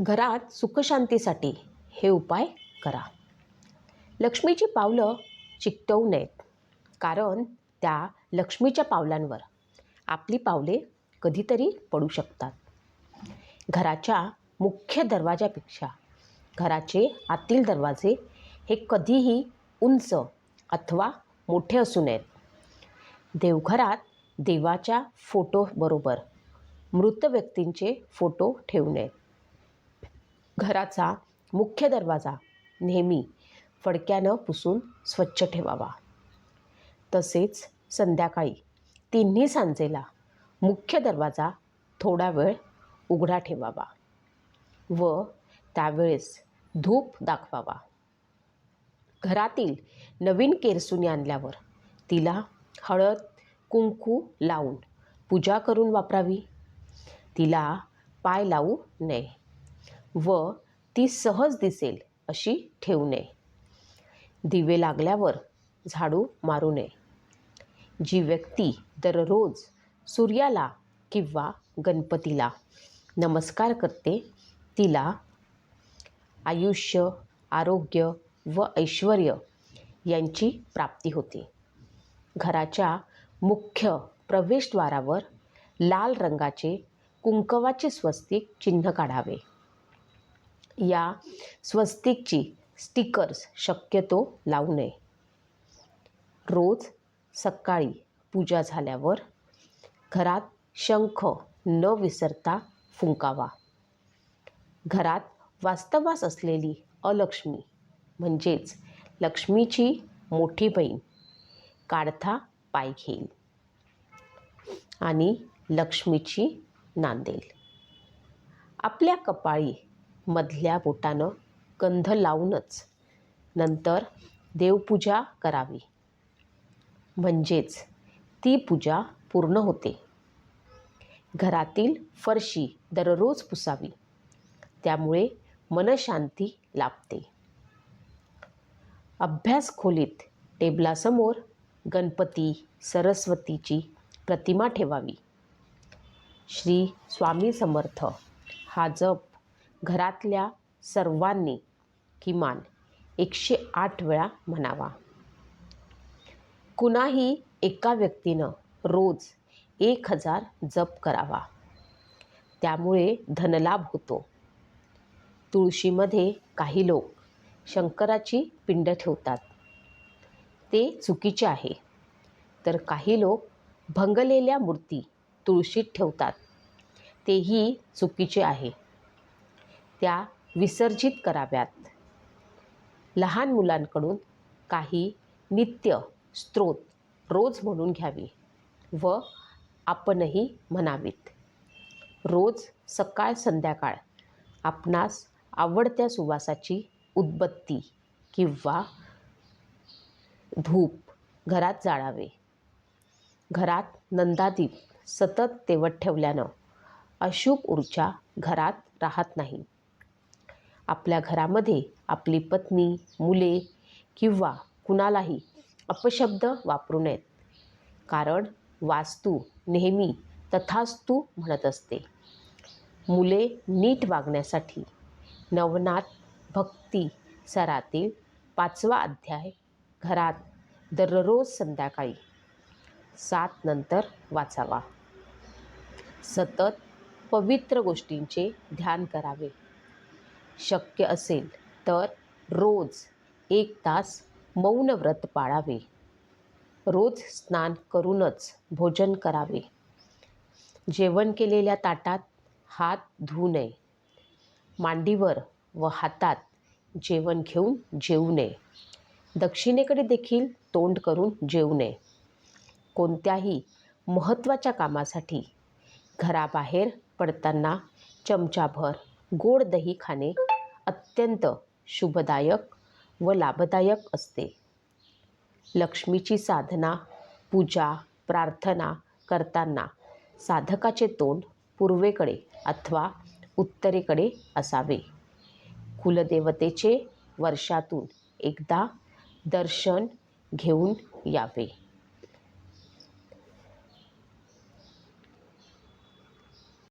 घरात सुखशांतीसाठी हे उपाय करा. लक्ष्मीची पावलं चिकटवू नयेत कारण त्या लक्ष्मीच्या पावलांवर आपली पावले कधीतरी पडू शकतात. घराच्या मुख्य दरवाजापेक्षा घराचे आतील दरवाजे हे कधीही उंच अथवा मोठे असू नयेत. देवघरात देवाच्या फोटोबरोबर मृत व्यक्तींचे फोटो ठेवू नयेत. घराचा मुख्य दरवाजा नेहमी फडक्यानं पुसून स्वच्छ ठेवावा. तसेच संध्याकाळी तिन्ही सांजेला मुख्य दरवाजा थोडा वेळ उघडा ठेवावा व त्यावेळेस धूप दाखवावा. घरातील नवीन केरसुनी आणल्यावर तिला हळद कुंकू लावून पूजा करून वापरावी. तिला पाय लावू नये. व ती सहज दिसेल अशी ठेवू नये. दिवे लागल्यावर झाडू मारू नये. जी व्यक्ती दररोज सूर्याला किंवा गणपतीला नमस्कार करते तिला आयुष्य आरोग्य व ऐश्वर यांची प्राप्ती होते. घराच्या मुख्य प्रवेशद्वारावर लाल रंगाचे कुंकवाचे स्वस्तिक चिन्ह काढावे. या स्वस्तिकची स्टिकर्स शक्यतो लावू नये. रोज सकाळी पूजा झाल्यावर घरात शंख न विसरता फुंकावा. घरात वास्तवास असलेली अलक्ष्मी म्हणजेच लक्ष्मीची मोठी बहीण काढता पाय घेईल आणि लक्ष्मीची नांदेल. आपल्या कपाळी मधल्या बोटानं गंध लावूनच नंतर देवपूजा करावी. म्हणजेच ती पूजा पूर्ण होते. घरातील फरशी दररोज पुसावी. त्यामुळे मनशांती लाभते. अभ्यास खोलीत टेबलासमोर गणपती सरस्वतीची प्रतिमा ठेवावी. श्री स्वामी समर्थ हा जप घरातल्या सर्वांनी किमान एकशे आठ वेळा म्हणावा. कुणाही एका व्यक्तीनं रोज एक हजार जप करावा. त्यामुळे धनलाभ होतो. तुळशीमध्ये काही लोक शंकराची पिंड ठेवतात. ते चुकीचे आहे. तर काही लोक भंगलेल्या मूर्ती तुळशीत ठेवतात. तेही चुकीचे आहे. त्या विसर्जित कराव्यात. लहान मुलांकडून काही नित्य स्त्रोत रोज म्हणून घ्यावी व आपणही म्हणावीत. रोज सकाळ संध्याकाळ आपणास आवडत्या सुवासाची उदबत्ती किंवा धूप घरात जाळावे. घरात नंदादीप सतत तेवत ठेवल्यानं अशुभ ऊर्जा घरात राहत नाही. आपल्या घरामध्ये आपली पत्नी मुले किंवा कुणालाही अपशब्द वापरू नयेत. कारण वास्तू नेहमी तथास्तू म्हणत असते. मुले नीट वागण्यासाठी नवनाथ भक्ती सरातील पाचवा अध्याय घरात दररोज संध्याकाळी सात नंतर वाचावा. सतत पवित्र गोष्टींचे ध्यान करावे. शक्य असेल तर रोज एक तास मौन व्रत पाळावे. रोज स्नान करूनच भोजन करावे. जेवण केलेल्या ताटात हात धुऊ नये. मांडीवर व हातात जेवण घेऊन जेवू नये. दक्षिणेकडे देखील तोंड करून जेवू नये. कोणत्याही महत्त्वाच्या कामासाठी घराबाहेर पडताना चमचाभर गोड दही खाणे अत्यंत शुभदायक व लाभदायक असते. लक्ष्मीची साधना पूजा प्रार्थना करताना साधकाचे तोंड पूर्वेकडे अथवा उत्तरेकडे असावे. कुलदेवतेचे वर्षातून एकदा दर्शन घेऊन यावे.